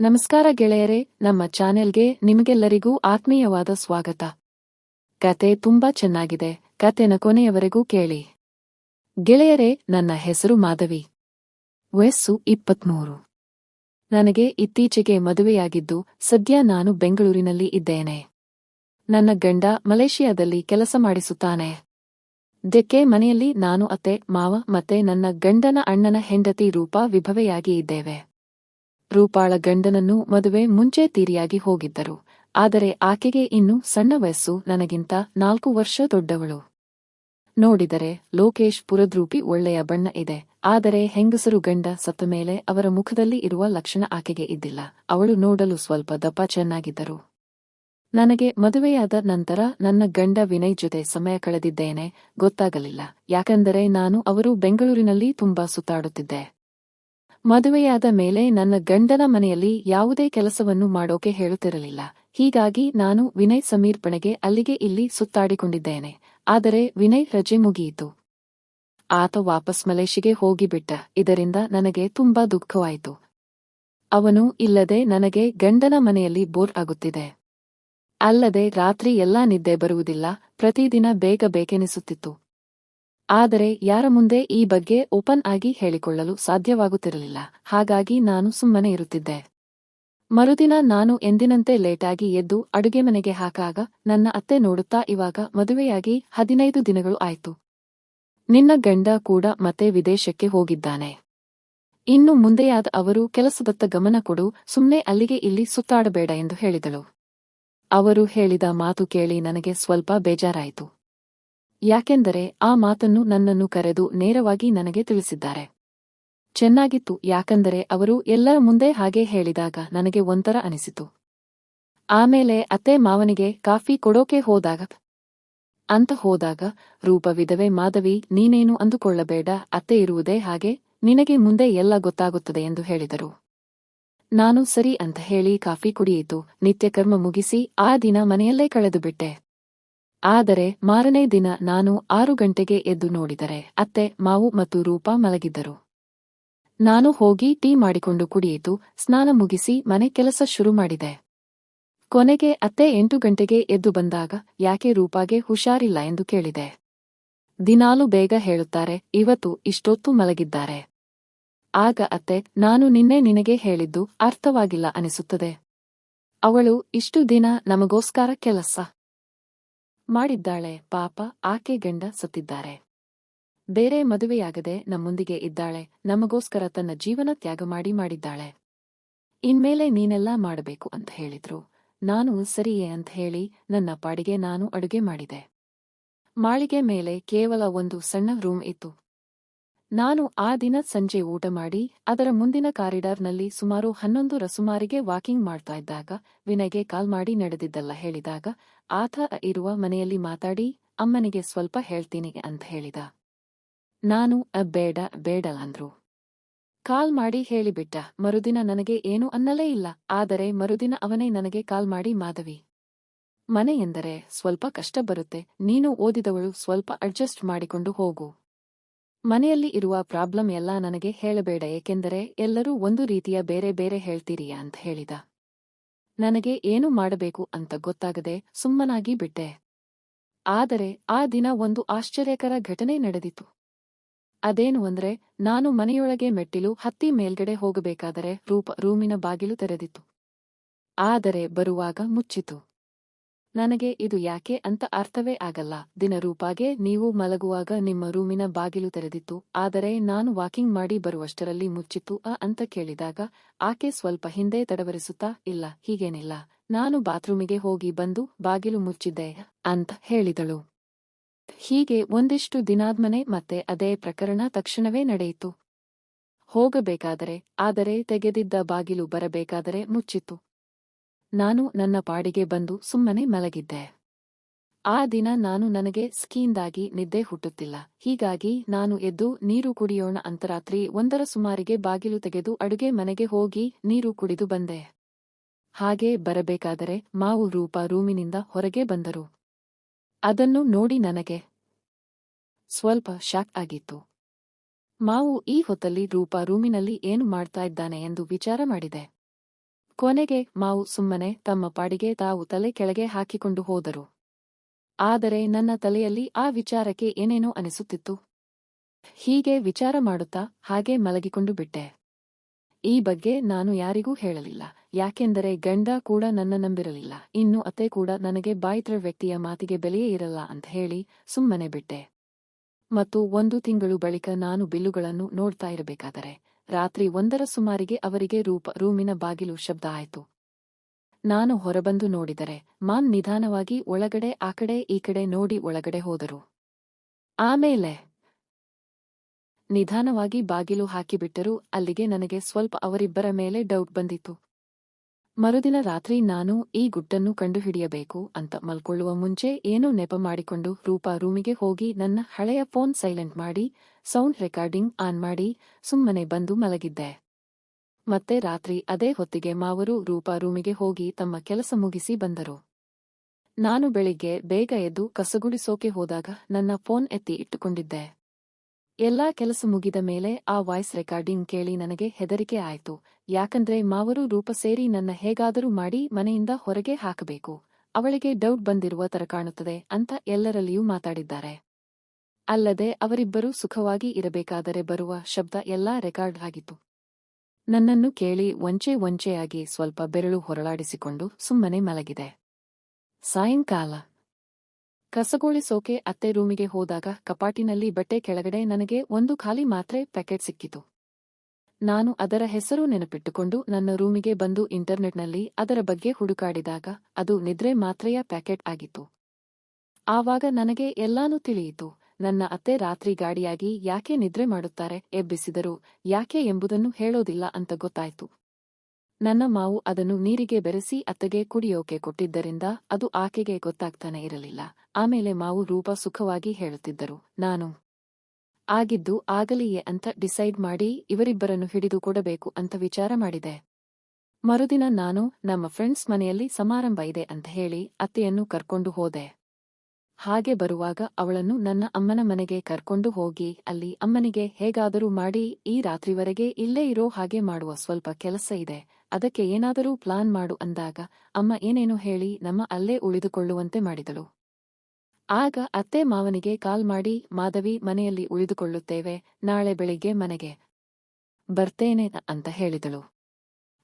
ನಮಸ್ಕಾರ ಗೆಳೆಯರೇ, ನಮ್ಮ ಚಾನೆಲ್ಗೆ ನಿಮಗೆಲ್ಲರಿಗೂ ಆತ್ಮೀಯವಾದ ಸ್ವಾಗತ. ಕತೆ ತುಂಬಾ ಚೆನ್ನಾಗಿದೆ, ಕತೆನ ಕೊನೆಯವರೆಗೂ ಕೇಳಿ. ಗೆಳೆಯರೇ, ನನ್ನ ಹೆಸರು ಮಾಧವಿ. ವಯಸ್ಸು ಇಪ್ಪತ್ಮೂರು. ನನಗೆ ಇತ್ತೀಚೆಗೆ ಮದುವೆಯಾಗಿದ್ದು, ಸದ್ಯ ನಾನು ಬೆಂಗಳೂರಿನಲ್ಲಿ ಇದ್ದೇನೆ. ನನ್ನ ಗಂಡ ಮಲೇಷಿಯಾದಲ್ಲಿ ಕೆಲಸ ಮಾಡಿಸುತ್ತಾನೆ. ದೆಕ್ಕೆ ಮನೆಯಲ್ಲಿ ನಾನು ಅತ್ತೆ, ಮಾವ ಮತ್ತೆ ನನ್ನ ಗಂಡನ ಅಣ್ಣನ ಹೆಂಡತಿ ರೂಪ ವಿಭವೆಯಾಗಿ ಇದ್ದೇವೆ. ರೂಪಾಳ ಗಂಡನನ್ನು ಮದುವೆ ಮುಂಚೆ ತೀರಿಯಾಗಿ ಹೋಗಿದ್ದರು. ಆದರೆ ಆಕೆಗೆ ಇನ್ನು ಸಣ್ಣ ವಯಸ್ಸು ನನಗಿಂತ ನಾಲ್ಕು ವರ್ಷ ದೊಡ್ಡವಳು. ನೋಡಿದರೆ ಲೋಕೇಶ್ ಪುರದ್ರೂಪಿ ಒಳ್ಳೆಯ ಬಣ್ಣ ಇದೆ. ಆದರೆ ಹೆಂಗಸರು ಗಂಡ ಸತ್ತ ಮೇಲೆ ಅವರ ಮುಖದಲ್ಲಿ ಇರುವ ಲಕ್ಷಣ ಆಕೆಗೆ ಇದ್ದಿಲ್ಲ. ಅವಳು ನೋಡಲು ಸ್ವಲ್ಪ ದಪ್ಪ ಚೆನ್ನಾಗಿದ್ದರು. ನನಗೆ ಮದುವೆಯಾದ ನಂತರ ನನ್ನ ಗಂಡ ವಿನಯ್ ಜೊತೆ ಸಮಯ ಕಳೆದಿದ್ದೇನೆ. ಗೊತ್ತಾಗಲಿಲ್ಲ. ಯಾಕೆಂದರೆ ನಾನು ಅವರು ಬೆಂಗಳೂರಿನಲ್ಲಿ ತುಂಬಾ ಸುತ್ತಾಡುತ್ತಿದ್ದೆ. ಮದುವೆಯಾದ ಮೇಲೆ ನನ್ನ ಗಂಡನ ಮನೆಯಲ್ಲಿ ಯಾವುದೇ ಕೆಲಸವನ್ನು ಮಾಡೋಕೆ ಹೇಳುತ್ತಿರಲಿಲ್ಲ. ಹೀಗಾಗಿ ನಾನು ವಿನಯ್ ಸಮೀರ್ಪಣೆಗೆ ಅಲ್ಲಿಗೆ ಇಲ್ಲಿ ಸುತ್ತಾಡಿಕೊಂಡಿದ್ದೇನೆ. ಆದರೆ ವಿನಯ್ ರಜೆ ಮುಗಿಯಿತು. ಆತ ವಾಪಸ್ ಮಲೇಷಿಗೆ ಹೋಗಿಬಿಟ್ಟ. ಇದರಿಂದ ನನಗೆ ತುಂಬಾ ದುಃಖವಾಯಿತು. ಅವನು ಇಲ್ಲದೆ ನನಗೆ ಗಂಡನ ಮನೆಯಲ್ಲಿ ಬೋರ್ ಆಗುತ್ತಿದೆ. ಅಲ್ಲದೆ ರಾತ್ರಿ ಎಲ್ಲಾ ನಿದ್ದೆ ಬರುವುದಿಲ್ಲ. ಪ್ರತಿದಿನ ಬೇಗ ಬೇಕೆನಿಸುತ್ತಿತ್ತು. ಆದರೆ ಯಾರ ಮುಂದೆ ಈ ಬಗ್ಗೆ ಓಪನ್ ಆಗಿ ಹೇಳಿಕೊಳ್ಳಲು ಸಾಧ್ಯವಾಗುತ್ತಿರಲಿಲ್ಲ. ಹಾಗಾಗಿ ನಾನು ಸುಮ್ಮನೆ ಇರುತ್ತಿದ್ದೆ. ಮರುದಿನ ನಾನು ಎಂದಿನಂತೆ ಲೇಟಾಗಿ ಎದ್ದು ಅಡುಗೆ ಮನೆಗೆ ಹಾಕಾಗ ನನ್ನ ಅತ್ತೆ ನೋಡುತ್ತಾ ಇವಾಗ ಮದುವೆಯಾಗಿ ಹದಿನೈದು ದಿನಗಳು ಆಯ್ತು. ನಿನ್ನ ಗಂಡ ಕೂಡ ಮತ್ತೆ ವಿದೇಶಕ್ಕೆ ಹೋಗಿದ್ದಾನೆ. ಇನ್ನು ಮುಂದೆಯಾದ ಅವರು ಕೆಲಸದತ್ತ ಗಮನ ಕೊಡು ಸುಮ್ಮನೆ ಅಲ್ಲಿಗೆ ಇಲ್ಲಿ ಸುತ್ತಾಡಬೇಡ ಎಂದು ಹೇಳಿದಳು. ಅವರು ಹೇಳಿದ ಮಾತು ಕೇಳಿ ನನಗೆ ಸ್ವಲ್ಪ ಬೇಜಾರಾಯಿತು. ಯಾಕೆಂದರೆ ಆ ಮಾತನ್ನು ನನ್ನನ್ನು ಕರೆದು ನೇರವಾಗಿ ನನಗೆ ತಿಳಿಸಿದ್ದಾರೆ. ಚೆನ್ನಾಗಿತ್ತು ಯಾಕಂದರೆ ಅವರು ಎಲ್ಲರ ಮುಂದೆ ಹಾಗೆ ಹೇಳಿದಾಗ ನನಗೆ ಒಂಥರ ಅನಿಸಿತು. ಆಮೇಲೆ ಅತ್ತೆ ಮಾವನಿಗೆ ಕಾಫಿ ಕೊಡೋಕೆ ಹೋದಾಗ, ಅಂತ ಹೋದಾಗ ರೂಪ ವಿಧವೆ ಮಾಧವಿ, ನೀನೇನು ಅಂದುಕೊಳ್ಳಬೇಡ, ಅತ್ತೆ ಇರುವುದೇ ಹಾಗೆ, ನಿನಗೆ ಮುಂದೆ ಎಲ್ಲ ಗೊತ್ತಾಗುತ್ತದೆ ಎಂದು ಹೇಳಿದರು. ನಾನು ಸರಿ ಅಂತ ಹೇಳಿ ಕಾಫಿ ಕುಡಿಯಿತು, ನಿತ್ಯಕರ್ಮ ಮುಗಿಸಿ ಆ ದಿನ ಮನೆಯಲ್ಲೇ ಕಳೆದು ಬಿಟ್ಟೆ ಆದರೆ ಮಾರನೇ ದಿನ ನಾನು ಆರು ಗಂಟೆಗೆ ಎದ್ದು ನೋಡಿದರೆ ಅತ್ತೆ, ಮಾವು ಮತ್ತು ರೂಪಾ ಮಲಗಿದ್ದರು. ನಾನು ಹೋಗಿ ಟೀ ಮಾಡಿಕೊಂಡು ಕುಡಿಯಿತು, ಸ್ನಾನ ಮುಗಿಸಿ ಮನೆ ಕೆಲಸ ಶುರು ಮಾಡಿದೆ. ಕೊನೆಗೆ ಅತ್ತೆ ಎಂಟು ಗಂಟೆಗೆ ಎದ್ದು ಬಂದಾಗ ಯಾಕೆ ರೂಪಾಗೆ ಹುಷಾರಿಲ್ಲ ಎಂದು ಕೇಳಿದೆ. ದಿನಾಲು ಬೇಗ ಹೇಳುತ್ತಾರೆ, ಇವತ್ತು ಇಷ್ಟೊತ್ತು ಮಲಗಿದ್ದಾರೆ. ಆಗ ಅತ್ತೆ, ನಾನು ನಿನ್ನೆ ನಿನಗೆ ಹೇಳಿದ್ದು ಅರ್ಥವಾಗಿಲ್ಲ ಅನಿಸುತ್ತದೆ. ಅವಳು, ಇಷ್ಟು ದಿನ ನಮಗೋಸ್ಕರ ಕೆಲಸ. ಮಾಡಿದ್ದಾಳೆ ಪಾಪ ಆಕೆ ಗಂಡ ಸತ್ತಿದ್ದಾರೆ. ಬೇರೆ ಮದುವೆಯಾಗದೆ ನಮ್ಮೊಂದಿಗೆ ಇದ್ದಾಳೆ, ನಮಗೋಸ್ಕರ ತನ್ನ ಜೀವನ ತ್ಯಾಗ ಮಾಡಿ ಮಾಡಿದ್ದಾಳೆ. ಇನ್ಮೇಲೆ ನೀನೆಲ್ಲ ಮಾಡಬೇಕು ಅಂತ ಹೇಳಿದ್ರು. ನಾನು ಸರಿಯೇ ಅಂತ ಹೇಳಿ ನನ್ನ ಪಾಡಿಗೆ ನಾನು ಅಡುಗೆ ಮಾಡಿದೆ. ಮಾಳಿಗೆ ಮೇಲೆ ಕೇವಲ ಒಂದು ಸಣ್ಣ ರೂಮ್ ಇತ್ತು. ನಾನು ಆ ದಿನ ಸಂಜೆ ಊಟ ಮಾಡಿ ಅದರ ಮುಂದಿನ ಕಾರಿಡಾರ್ನಲ್ಲಿ ಸುಮಾರು ಹನ್ನೊಂದು ರಸುಮಾರಿಗೆ ವಾಕಿಂಗ್ ಮಾಡ್ತಾ ಇದ್ದಾಗ ವಿನಯ್ಗೆ ಕಾಲ್ ಮಾಡಿ ನಡೆದಿದ್ದಲ್ಲ ಹೇಳಿದಾಗ ಆತ ಇರುವ ಮನೆಯಲ್ಲಿ ಮಾತಾಡಿ ಅಮ್ಮನಿಗೆ ಸ್ವಲ್ಪ ಹೇಳ್ತೀನಿ ಅಂತ ಹೇಳಿದ. ನಾನು "ಅ, ಬೇಡ ಬೇಡಲ್ಲ ಅಂದ್ರು. ಕಾಲ್ ಮಾಡಿ ಹೇಳಿಬಿಟ್ಟ. ಮರುದಿನ ನನಗೆ ಏನೂ ಅನ್ನಲೇ ಇಲ್ಲ. ಆದರೆ ಮರುದಿನ ಅವನೇ ನನಗೆ ಕಾಲ್ ಮಾಡಿ ಮಾಧವಿ ಮನೆ ಸ್ವಲ್ಪ ಕಷ್ಟ ಬರುತ್ತೆ. ನೀನು ಓದಿದವಳು ಸ್ವಲ್ಪ ಅಡ್ಜಸ್ಟ್ ಮಾಡಿಕೊಂಡು ಹೋಗು. ಮನೆಯಲ್ಲಿ ಇರುವ ಪ್ರಾಬ್ಲಮ್ ಎಲ್ಲ ನನಗೆ ಹೇಳಬೇಡ, ಏಕೆಂದರೆ ಎಲ್ಲರೂ ಒಂದು ರೀತಿಯ ಬೇರೆ ಬೇರೆ ಹೇಳ್ತೀರಿಯಾ ಅಂತ ಹೇಳಿದ. ನನಗೆ ಏನು ಮಾಡಬೇಕು ಅಂತ ಗೊತ್ತಾಗದೆ ಸುಮ್ಮನಾಗಿ ಬಿಟ್ಟೆ. ಆದರೆ ಆ ದಿನ ಒಂದು ಆಶ್ಚರ್ಯಕರ ಘಟನೆ ನಡೆದಿತು ಅದೇನು ಅಂದ್ರೆ, ನಾನು ಮನೆಯೊಳಗೆ ಮೆಟ್ಟಿಲು ಹತ್ತಿ ಮೇಲ್ಗಡೆ ಹೋಗಬೇಕಾದರೆ ರೂಪ, ರೂಮಿನ ಬಾಗಿಲು ತೆರೆದಿತ್ತು. ಆದರೆ ಬರುವಾಗ ಮುಚ್ಚಿತು. ನನಗೆ ಇದು ಯಾಕೆ ಅಂತ ಅರ್ಥವೇ ಆಗಲ್ಲ. ದಿನ ರೂಪಾಗೆ ನೀವು ಮಲಗುವಾಗ ನಿಮ್ಮ ರೂಮಿನ ಬಾಗಿಲು ತೆರೆದಿತ್ತು. ಆದರೆ ನಾನು ವಾಕಿಂಗ್ ಮಾಡಿ ಬರುವಷ್ಟರಲ್ಲಿ ಮುಚ್ಚಿತ್ತು. ಅ ಅಂತ ಕೇಳಿದಾಗ, ಆಕೆ ಸ್ವಲ್ಪ ಹಿಂದೆ ತಡವರಿಸುತ್ತಾ? ಇಲ್ಲ, ಹೀಗೇನಿಲ್ಲ. ನಾನು ಬಾತ್ರೂಮಿಗೆ ಹೋಗಿ ಬಂದು ಬಾಗಿಲು ಮುಚ್ಚಿದ್ದೆ ಅಂತ ಹೇಳಿದಳು. ಹೀಗೆ ಒಂದಿಷ್ಟು ದಿನಾದ್ಮನೆ ಮತ್ತೆ ಅದೇ ಪ್ರಕರಣ ತಕ್ಷಣವೇ ನಡೆಯಿತು. ಹೋಗಬೇಕಾದರೆ, ಆದರೆ ತೆಗೆದಿದ್ದ ಬಾಗಿಲು ಬರಬೇಕಾದರೆ ಮುಚ್ಚಿತ್ತು. ನಾನು ನನ್ನ ಪಾಡಿಗೆ ಬಂದು ಸುಮ್ಮನೆ ಮಲಗಿದ್ದೆ. ಆ ದಿನ ನಾನು ನನಗೆ ಸ್ಕೀಂದಾಗಿ ನಿದ್ದೆ ಹುಟ್ಟುತ್ತಿಲ್ಲ. ಹೀಗಾಗಿ ನಾನು ಎದ್ದು ನೀರು ಕುಡಿಯೋಣ ಅಂತರಾತ್ರಿ ಒಂದರ ಸುಮಾರಿಗೆ ಬಾಗಿಲು ತೆಗೆದು ಅಡುಗೆ ಮನೆಗೆ ಹೋಗಿ ನೀರು ಕುಡಿದು ಬಂದೆ. ಹಾಗೆ ಬರಬೇಕಾದರೆ ಮಾವು ರೂಪ ರೂಮಿನಿಂದ ಹೊರಗೆ ಬಂದರು. ಅದನ್ನು ನೋಡಿ ನನಗೆ ಸ್ವಲ್ಪ ಶಾಕ್ ಆಗಿತ್ತು. ಮಾವು ಈ ಹೊತ್ತಲ್ಲಿ ರೂಪ ರೂಮಿನಲ್ಲಿ ಏನು ಮಾಡ್ತಾ ಇದ್ದಾನೆ ಎಂದು ವಿಚಾರ ಮಾಡಿದೆ. ಕೊನೆಗೆ ಮಾವು ಸುಮ್ಮನೆ ತಮ್ಮ ಪಾಡಿಗೆ ತಾವು ತಲೆ ಕೆಳಗೆ ಹಾಕಿಕೊಂಡು ಹೋದರು. ಆದರೆ ನನ್ನ ತಲೆಯಲ್ಲಿ ಆ ವಿಚಾರಕ್ಕೆ ಏನೇನೋ ಅನಿಸುತ್ತಿತ್ತು. ಹೀಗೆ ವಿಚಾರ ಮಾಡುತ್ತಾ ಹಾಗೆ ಮಲಗಿಕೊಂಡು ಬಿಟ್ಟೆ. ಈ ಬಗ್ಗೆ ನಾನು ಯಾರಿಗೂ ಹೇಳಲಿಲ್ಲ, ಯಾಕೆಂದರೆ ಗಂಡ ಕೂಡ ನನ್ನ ನಂಬಿರಲಿಲ್ಲ, ಇನ್ನು ಅತ್ತೆ ಕೂಡ ನನಗೆ ಬಾಯಿತ್ರ ವ್ಯಕ್ತಿಯ ಮಾತಿಗೆ ಬೆಲೆಯೇ ಇರಲ್ಲ ಅಂತ ಹೇಳಿ ಸುಮ್ಮನೆ ಬಿಟ್ಟೆ. ಮತ್ತು ಒಂದು ತಿಂಗಳು ಬಳಿಕ ನಾನು ಬಿಲ್ಲುಗಳನ್ನು ನೋಡ್ತಾ ಇರಬೇಕಾದರೆ ರಾತ್ರಿ ಒಂದರ ಸುಮಾರಿಗೆ ಅವರಿಗೆ ರೂಪ, ರೂಮಿನ ಬಾಗಿಲು ಶಬ್ದ ಆಯಿತು. ನಾನು ಹೊರಬಂದು ನೋಡಿದರೆ ಮಾನ್ ನಿಧಾನವಾಗಿ ಒಳಗಡೆ, ಆ ಕಡೆ, ಈ ಕಡೆ ನೋಡಿ ಒಳಗಡೆ ಹೋದರು. ಆಮೇಲೆ ನಿಧಾನವಾಗಿ ಬಾಗಿಲು ಹಾಕಿಬಿಟ್ಟರು, ಅಲ್ಲಿಗೆ ನನಗೆ ಸ್ವಲ್ಪ ಅವರಿಬ್ಬರ ಮೇಲೆ ಡೌಟ್ ಬಂದಿತ್ತು. ಮರುದಿನ ರಾತ್ರಿ ನಾನು ಈ ಗುಟ್ಟನ್ನು ಕಂಡುಹಿಡಿಯಬೇಕು ಅಂತ ಮಲ್ಕೊಳ್ಳುವ ಮುಂಚೆ ಏನೋ ನೆಪ ಮಾಡಿಕೊಂಡು ರೂಪಾ ರೂಮಿಗೆ ಹೋಗಿ ನನ್ನ ಹಳೆಯ ಫೋನ್ ಸೈಲೆಂಟ್ ಮಾಡಿ, ಸೌಂಡ್ ರೆಕಾರ್ಡಿಂಗ್ ಆನ್ ಮಾಡಿ ಸುಮ್ಮನೆ ಬಂದು ಮಲಗಿದ್ದೆ. ಮತ್ತೆ ರಾತ್ರಿ ಅದೇ ಹೊತ್ತಿಗೆ ಮಾವರು ರೂಪಾ ರೂಮಿಗೆ ಹೋಗಿ ತಮ್ಮ ಕೆಲಸ ಮುಗಿಸಿ ಬಂದರು. ನಾನು ಬೆಳಿಗ್ಗೆ ಬೇಗ ಎದ್ದು ಕಸಗುಡಿಸೋಕೆ ಹೋದಾಗ ನನ್ನ ಫೋನ್ ಎತ್ತಿ ಇಟ್ಟುಕೊಂಡಿದ್ದೆ. ಎಲ್ಲಾ ಕೆಲಸ ಮುಗಿದ ಮೇಲೆ ಆ ವಾಯ್ಸ್ ರೆಕಾರ್ಡಿಂಗ್ ಕೇಳಿ ನನಗೆ ಹೆದರಿಕೆ ಆಯ್ತು. ಯಾಕಂದ್ರೆ ಮಾವರು ರೂಪ ಸೇರಿ ನನ್ನ ಹೇಗಾದರೂ ಮಾಡಿ ಮನೆಯಿಂದ ಹೊರಗೆ ಹಾಕಬೇಕು. ಅವಳಿಗೆ ಡೌಟ್ ಬಂದಿರುವ ತರ ಕಾಣುತ್ತದೆ ಅಂತ ಎಲ್ಲರಲ್ಲಿಯೂ ಮಾತಾಡಿದ್ದಾರೆ. ಅಲ್ಲದೆ ಅವರಿಬ್ಬರೂ ಸುಖವಾಗಿ ಇರಬೇಕಾದರೆ ಬರುವ ಶಬ್ದ ಎಲ್ಲಾ ರೆಕಾರ್ಡ್ ಆಗಿತ್ತು. ನನ್ನನ್ನು ಕೇಳಿ ಒಂಚೆ ಒಂಚೆಯಾಗಿ ಸ್ವಲ್ಪ ಬೆರಳು ಹೊರಳಾಡಿಸಿಕೊಂಡು ಸುಮ್ಮನೆ ಮಲಗಿದೆ. ಸಾಯಂಕಾಲ. ಕಸಗೊಳಿಸೋಕೆ ಅತ್ತೆ ರೂಮಿಗೆ ಹೋದಾಗ ಕಪಾಟಿನಲ್ಲಿ ಬಟ್ಟೆ ಕೆಳಗಡೆ ನನಗೆ ಒಂದು ಖಾಲಿ ಮಾತ್ರೆ ಪ್ಯಾಕೆಟ್ ಸಿಕ್ಕಿತು. ನಾನು ಅದರ ಹೆಸರು ನೆನಪಿಟ್ಟುಕೊಂಡು ನನ್ನ ರೂಮಿಗೆ ಬಂದು ಇಂಟರ್ನೆಟ್ನಲ್ಲಿ ಅದರ ಬಗ್ಗೆ ಹುಡುಕಾಡಿದಾಗ ಅದು ನಿದ್ರೆ ಮಾತ್ರೆಯ ಪ್ಯಾಕೆಟ್ ಆಗಿತ್ತು. ಆವಾಗ ನನಗೆ ಎಲ್ಲಾನೂ ತಿಳಿಯಿತು, ನನ್ನ ಅತ್ತೆ ರಾತ್ರಿ ಗಾಡಿಯಾಗಿ ಯಾಕೆ ನಿದ್ರೆ ಮಾಡುತ್ತಾರೆ ಎಬ್ಬಿಸಿದರು, ಯಾಕೆ ಎಂಬುದನ್ನು ಹೇಳೋದಿಲ್ಲ ಅಂತ ಗೊತ್ತಾಯ್ತು. ನನ್ನ ಮಾವು ಅದನ್ನು ನೀರಿಗೆ ಬೆರೆಸಿ ಅತ್ತಗೆ ಕುಡಿಯೋಕೆ ಕೊಟ್ಟಿದ್ದರಿಂದ ಅದು ಆಕೆಗೆ ಗೊತ್ತಾಗ್ತಾನೆ ಇರಲಿಲ್ಲ. ಆಮೇಲೆ ಮಾವು ರೂಪ ಸುಖವಾಗಿ ಹೇಳುತ್ತಿದ್ದರು. ನಾನು ಆಗಿದ್ದು ಆಗಲಿಯೇ ಅಂತ ಡಿಸೈಡ್ ಮಾಡಿ ಇವರಿಬ್ಬರನ್ನು ಹಿಡಿದು ಕೊಡಬೇಕು ಅಂತ ವಿಚಾರ ಮಾಡಿದೆ. ಮರುದಿನ ನಾನು ನಮ್ಮ ಫ್ರೆಂಡ್ಸ್ ಮನೆಯಲ್ಲಿ ಸಮಾರಂಭ ಇದೆ ಅಂತ ಹೇಳಿ ಅತ್ತೆಯನ್ನು ಕರ್ಕೊಂಡು ಹೋದೆ. ಹಾಗೆ ಬರುವಾಗ ಅವಳನ್ನು ನನ್ನ ಅಮ್ಮನ ಮನೆಗೆ ಕರ್ಕೊಂಡು ಹೋಗಿ ಅಲ್ಲಿ ಅಮ್ಮನಿಗೆ ಹೇಗಾದರೂ ಮಾಡಿ ಈ ರಾತ್ರಿವರೆಗೆ ಇಲ್ಲೇ ಇರೋ ಹಾಗೆ ಮಾಡುವ ಸ್ವಲ್ಪ ಕೆಲಸ ಇದೆ. ಅದಕ್ಕೆ ಏನಾದರೂ ಪ್ಲಾನ್ ಮಾಡು ಅಂದಾಗ, ಅಮ್ಮ ಏನೇನು ಹೇಳಿ, ನಮ್ಮ ಅಲ್ಲೇ ಉಳಿದುಕೊಳ್ಳುವಂತೆ ಮಾಡಿದಳು. ಆಗ ಅತ್ತೆ ಮಾವನಿಗೆ ಕಾಲ್ ಮಾಡಿ, ಮಾಧವಿ, ಮನೆಯಲ್ಲಿ ಉಳಿದುಕೊಳ್ಳುತ್ತೇವೆ, ನಾಳೆ ಬೆಳಿಗ್ಗೆ ಮನೆಗೆ ಬರ್ತೇನೆ ಅಂತ ಹೇಳಿದಳು.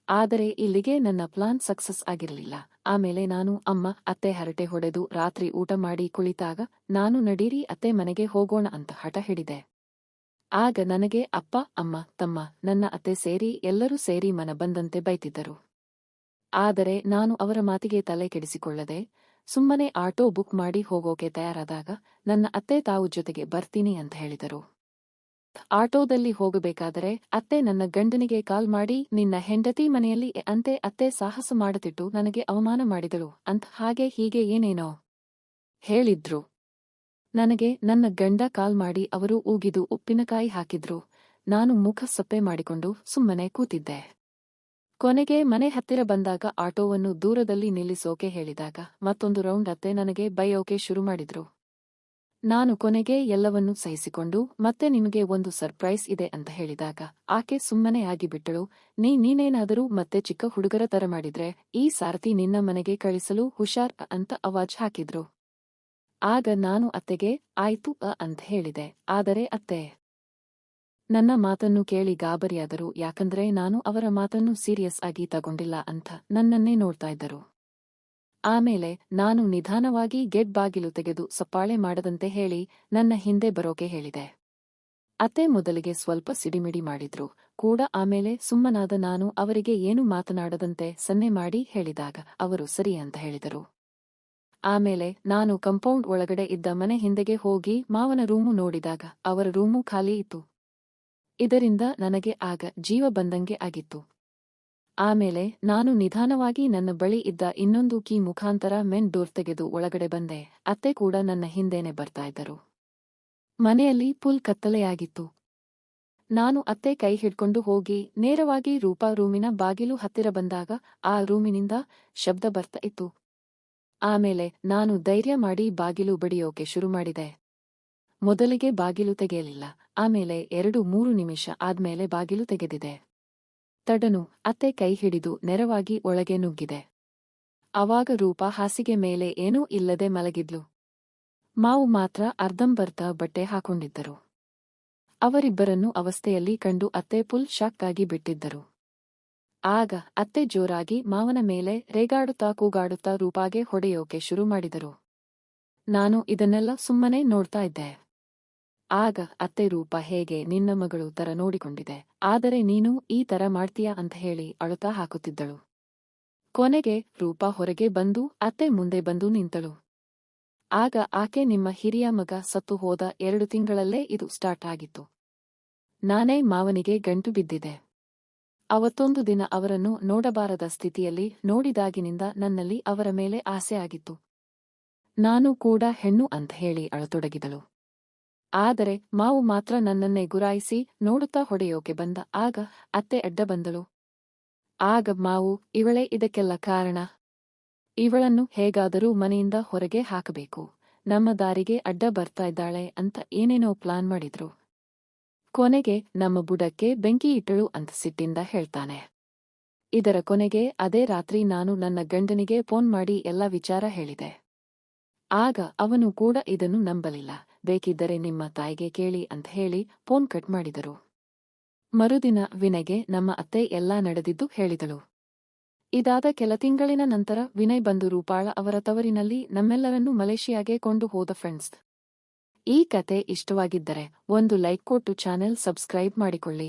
ಆದರೆ ಇಲ್ಲಿಗೆ ನನ್ನ ಪ್ಲಾನ್ ಸಕ್ಸಸ್ ಆಗಿರಲಿಲ್ಲ. ಆಮೇಲೆ ನಾನು, ಅಮ್ಮ, ಅತ್ತೆ ಹರಟೆ ಹೊಡೆದು ರಾತ್ರಿ ಊಟ ಮಾಡಿ ಕುಳಿತಾಗ, ನಾನು ನಡೀರಿ, ಅತ್ತೆ ಮನೆಗೆ ಹೋಗೋಣ ಅಂತ ಹಠ ಹಿಡಿದೆ. ಆಗ ನನಗೆ ಅಪ್ಪ, ಅಮ್ಮ, ತಮ್ಮ, ನನ್ನ ಅತ್ತೆ ಸೇರಿ ಎಲ್ಲರೂ ಸೇರಿ ಮನ ಬಂದಂತೆ ಬೈತಿದ್ದರು. ಆದರೆ ನಾನು ಅವರ ಮಾತಿಗೆ ತಲೆ ಕೆಡಿಸಿಕೊಳ್ಳದೆ ಸುಮ್ಮನೆ ಆಟೋ ಬುಕ್ ಮಾಡಿ ಹೋಗೋಕೆ ತಯಾರಾದಾಗ ನನ್ನ ಅತ್ತೆ ತಾವು ಜೊತೆಗೆ ಬರ್ತೀನಿ ಅಂತ ಹೇಳಿದರು. ಆಟೋದಲ್ಲಿ ಹೋಗಬೇಕಾದರೆ ಅತ್ತೆ ನನ್ನ ಗಂಡನಿಗೆ ಕಾಲ್ ಮಾಡಿ, ನಿನ್ನ ಹೆಂಡತಿ ಮನೆಯಲ್ಲಿ ಅಂತೆ ಅತ್ತೆ ಸಾಹಸ ಮಾಡುತ್ತಿಟ್ಟು ನನಗೆ ಅವಮಾನ ಮಾಡಿದಳು ಅಂತ ಹಾಗೆ ಹೀಗೆ ಏನೇನೋ ಹೇಳಿದ್ರು. ನನಗೆ ನನ್ನ ಗಂಡ ಕಾಲ್ ಮಾಡಿ ಅವರು ಊಗಿದು ಉಪ್ಪಿನಕಾಯಿ ಹಾಕಿದ್ರು. ನಾನು ಮುಖ ಸಪ್ಪೆ ಮಾಡಿಕೊಂಡು ಸುಮ್ಮನೆ ಕೂತಿದ್ದೆ. ಕೊನೆಗೆ ಮನೆ ಹತ್ತಿರ ಬಂದಾಗ ಆಟೋವನ್ನು ದೂರದಲ್ಲಿ ನಿಲ್ಲಿಸೋಕೆ ಹೇಳಿದಾಗ ಮತ್ತೊಂದು ರೌಂಡ್ ಅತ್ತೆ ನನಗೆ ಬೈಯೋಕೆ ಶುರು ಮಾಡಿದ್ರು. ನಾನು ಕೊನೆಗೆ ಎಲ್ಲವನ್ನೂ ಸಹಿಸಿಕೊಂಡು, ಮತ್ತೆ ನಿಮಗೆ ಒಂದು ಸರ್ಪ್ರೈಸ್ ಇದೆ ಅಂತ ಹೇಳಿದಾಗ ಆಕೆ ಸುಮ್ಮನೆ ಆಗಿಬಿಟ್ಟಳು. ನೀ ನೀನೇನಾದರೂ ಮತ್ತೆ ಚಿಕ್ಕ ಹುಡುಗರ ತರ ಮಾಡಿದ್ರೆ ಈ ಸಾರಥಿ ನಿನ್ನ ಮನೆಗೆ ಕಳಿಸಲು ಹುಷಾರ್ ಅಂತ ಅವಾಜ್ ಹಾಕಿದ್ರು. ಆಗ ನಾನು ಅತ್ತೆಗೆ, ಆಯ್ತು, ಅ ಅಂತ ಹೇಳಿದೆ. ಆದರೆ ಅತ್ತೆ, ನನ್ನ ಮಾತನ್ನು ಕೇಳಿ ಗಾಬರಿಯಾದರು. ಯಾಕಂದ್ರೆ ನಾನು ಅವರ ಮಾತನ್ನು ಸೀರಿಯಸ್ ಆಗಿ ತಗೊಂಡಿಲ್ಲ ಅಂತ ನನ್ನನ್ನೇ ನೋಡ್ತಾ ಇದ್ದರು. ಆಮೇಲೆ, ನಾನು ನಿಧಾನವಾಗಿ ಗೆಟ್ ಬಾಗಿಲು ತೆಗೆದು ಸಪ್ಪಾಳೆ ಮಾಡದಂತೆ ಹೇಳಿ ನನ್ನ ಹಿಂದೆ ಬರೋಕೆ ಹೇಳಿದೆ. ಅತ್ತೆ ಮೊದಲಿಗೆ ಸ್ವಲ್ಪ ಸಿಡಿಮಿಡಿ ಮಾಡಿದ್ರು. ಕೂಡ ಆಮೇಲೆ ಸುಮ್ಮನಾದ ನಾನು ಅವರಿಗೆ ಏನು ಮಾತನಾಡದಂತೆ ಸನ್ನೆ ಮಾಡಿ ಹೇಳಿದಾಗ ಅವರು ಸರಿ ಅಂತ ಹೇಳಿದರು. ಆಮೇಲೆ ನಾನು ಕಂಪೌಂಡ್ ಒಳಗಡೆ ಇದ್ದ ಮನೆ ಹಿಂದೆಗೆ ಹೋಗಿ ಮಾವನ ರೂಮು ನೋಡಿದಾಗ ಅವರ ರೂಮು ಖಾಲಿ ಇತ್ತು. ಇದರಿಂದ ನನಗೆ ಆಗ ಜೀವ ಬಂದಂಗೆ ಆಗಿತ್ತು. ಆಮೇಲೆ ನಾನು ನಿಧಾನವಾಗಿ ನನ್ನ ಬಳಿ ಇದ್ದ ಇನ್ನೊಂದು ಕೀ ಮುಖಾಂತರ ಮೆನ್ ಡೋರ್ ತೆಗೆದು ಒಳಗಡೆ ಬಂದೆ. ಅತ್ತೆ ಕೂಡ ನನ್ನ ಹಿಂದೆನೆ ಬರ್ತಾ ಇದ್ದರು. ಮನೆಯಲ್ಲಿ ಪುಲ್ ಕತ್ತಲೆಯಾಗಿತ್ತು. ನಾನು ಅತ್ತೆ ಕೈ ಹಿಡ್ಕೊಂಡು ಹೋಗಿ ನೇರವಾಗಿ ರೂಪಾ ರೂಮಿನ ಬಾಗಿಲು ಹತ್ತಿರ ಬಂದಾಗ ಆ ರೂಮಿನಿಂದ ಶಬ್ದ ಬರ್ತಾ ಇತ್ತು. ಆಮೇಲೆ ನಾನು ಧೈರ್ಯ ಮಾಡಿ ಬಾಗಿಲು ಬಡಿಯೋಕೆ ಶುರು ಮಾಡಿದೆ. ಮೊದಲಿಗೆ ಬಾಗಿಲು ತೆಗೆಯಲಿಲ್ಲ. ಆಮೇಲೆ ಎರಡು ಮೂರು ನಿಮಿಷ ಆದ್ಮೇಲೆ ಬಾಗಿಲು ತೆಗೆದಿದೆ. ತಡನು, ಅತ್ತೆ ಕೈ ಹಿಡಿದು ನೆರವಾಗಿ ಒಳಗೆ ನುಗ್ಗಿದೆ. ಅವಾಗ ರೂಪ ಹಾಸಿಗೆ ಮೇಲೆ ಏನೂ ಇಲ್ಲದೆ ಮಲಗಿದ್ಲು. ಮಾವು ಮಾತ್ರ ಅರ್ಧಂಬರ್ಧ ಬಟ್ಟೆ ಹಾಕೊಂಡಿದ್ದರು. ಅವರಿಬ್ಬರನ್ನು ಅವಸ್ಥೆಯಲ್ಲಿ ಕಂಡು ಅತ್ತೆ ಪುಲ್ ಶಾಕ್ ಆಗಿ ಬಿಟ್ಟಿದ್ದರು. ಆಗ ಅತ್ತೆ ಜೋರಾಗಿ ಮಾವನ ಮೇಲೆ ರೇಗಾಡುತ್ತಾ ಕೂಗಾಡುತ್ತಾ ರೂಪಾಗೆ ಹೊಡೆಯೋಕೆ ಶುರು ಮಾಡಿದರು. ನಾನು ಇದನ್ನೆಲ್ಲ ಸುಮ್ಮನೆ ನೋಡ್ತಾ ಇದ್ದೆ. ಆಗ ಅತ್ತೆ ರೂಪ ಹೇಗೆ ನಿನ್ನ ಮಗಳು ತರ ನೋಡಿಕೊಂಡಿದೆ. ಆದರೆ ನೀನು ಈ ತರ ಮಾಡ್ತೀಯಾ ಅಂತ ಹೇಳಿ ಅಳುತ್ತಾ ಹಾಕುತ್ತಿದ್ದಳು. ಕೊನೆಗೆ ರೂಪ ಹೊರಗೆ ಬಂದು ಅತ್ತೆ ಮುಂದೆ ಬಂದು ನಿಂತಳು. ಆಗ ಆಕೆ ನಿಮ್ಮ ಹಿರಿಯ ಮಗ ಸತ್ತು ಹೋದ ಎರಡು ತಿಂಗಳಲ್ಲೇ ಇದು ಸ್ಟಾರ್ಟ್ ಆಗಿತ್ತು. ನಾನೇ ಮಾವನಿಗೆ ಗಂಟು ಬಿದ್ದಿದೆ ಅವತ್ತೊಂದು ದಿನ ಅವರನ್ನು ನೋಡಬಾರದ ಸ್ಥಿತಿಯಲ್ಲಿ ನೋಡಿದಾಗಿನಿಂದ ನನ್ನಲ್ಲಿ ಅವರ ಮೇಲೆ ಆಸೆ ಆಗಿತ್ತು. ನಾನು ಕೂಡ ಹೆಣ್ಣು ಅಂತ ಹೇಳಿ ಅಳತೊಡಗಿದಳು. ಆದರೆ ಮಾವು ಮಾತ್ರ ನನ್ನನ್ನೇ ಗುರಾಯಿಸಿ ನೋಡುತ್ತಾ ಹೊಡೆಯೋಕೆ ಬಂದ ಆಗ ಅತ್ತೆ ಅಡ್ಡ ಬಂದಳು. ಆಗ ಮಾವು, ಇವಳೇ ಇದಕ್ಕೆಲ್ಲ ಕಾರಣ? ಇವಳನ್ನು ಹೇಗಾದರೂ ಮನೆಯಿಂದ ಹೊರಗೆ ಹಾಕಬೇಕು. ನಮ್ಮ ದಾರಿಗೆ ಅಡ್ಡ ಬರ್ತಾ ಇದ್ದಾಳೆ ಅಂತ ಏನೇನೋ ಪ್ಲಾನ್ ಮಾಡಿದ್ರು. ಕೊನೆಗೆ ನಮ್ಮ ಬುಡಕ್ಕೆ ಬೆಂಕಿ ಇಟ್ಟಳು ಅಂತ ಸಿಟ್ಟಿಂದ ಹೇಳ್ತಾನೆ. ಇದರ ಕೊನೆಗೆ ಅದೇ ರಾತ್ರಿ ನಾನು ನನ್ನ ಗಂಡನಿಗೆ ಫೋನ್ ಮಾಡಿ ಎಲ್ಲ ವಿಚಾರ ಹೇಳಿದೆ. ಆಗ ಅವನು ಕೂಡ ಇದನ್ನು ನಂಬಲಿಲ್ಲ. ಬೇಕಿದ್ದರೆ ನಿಮ್ಮ ತಾಯಿಗೆ ಕೇಳಿ ಅಂತ ಹೇಳಿ ಫೋನ್ ಕಟ್ ಮಾಡಿದರು. ಮರುದಿನ ವಿನಯ್ಗೆ ನಮ್ಮ ಅತ್ತೆ ಎಲ್ಲಾ ನಡೆದಿದ್ದು ಹೇಳಿದಳು. ಇದಾದ ಕೆಲ ತಿಂಗಳಿನ ನಂತರ ವಿನಯ್ ಬಂದು ರೂಪಾಳ ಅವರ ತವರಿನಲ್ಲಿ ನಮ್ಮೆಲ್ಲರನ್ನೂ ಮಲೇಷಿಯಾಗೆ ಕೊಂಡು ಹೋದ ಫ್ರೆಂಡ್ಸ್. ಈ ಕತೆ ಇಷ್ಟವಾಗಿದ್ದರೆ ಒಂದು ಲೈಕ್ ಕೊಟ್ಟು ಚಾನೆಲ್ ಸಬ್ಸ್ಕ್ರೈಬ್ ಮಾಡಿಕೊಳ್ಳಿ.